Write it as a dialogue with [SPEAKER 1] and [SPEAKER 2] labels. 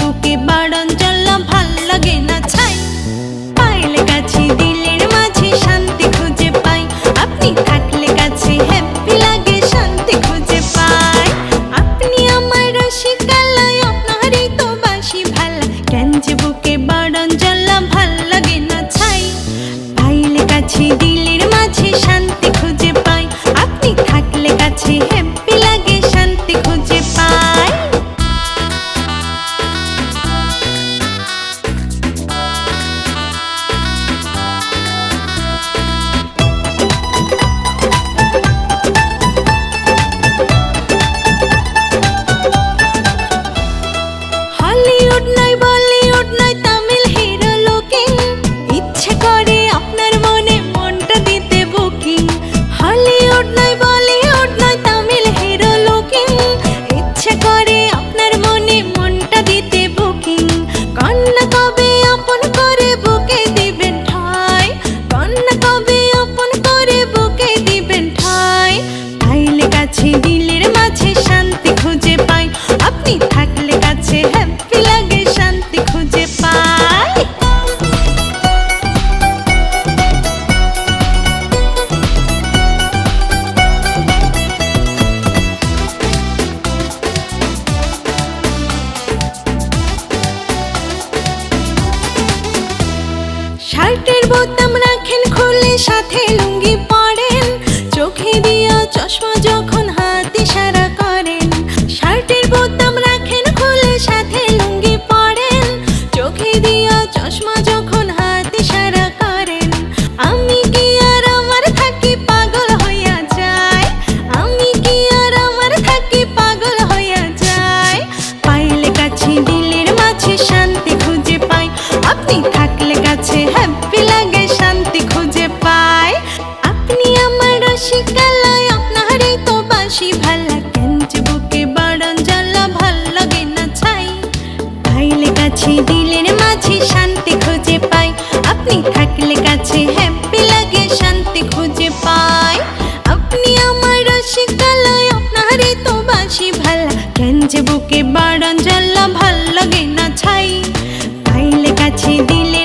[SPEAKER 1] বুকে বোতাম রাখেন খুলে সাথে লো বাড়ন জল ভালো লাগে না ছাই। পাইলে কাছে দিলে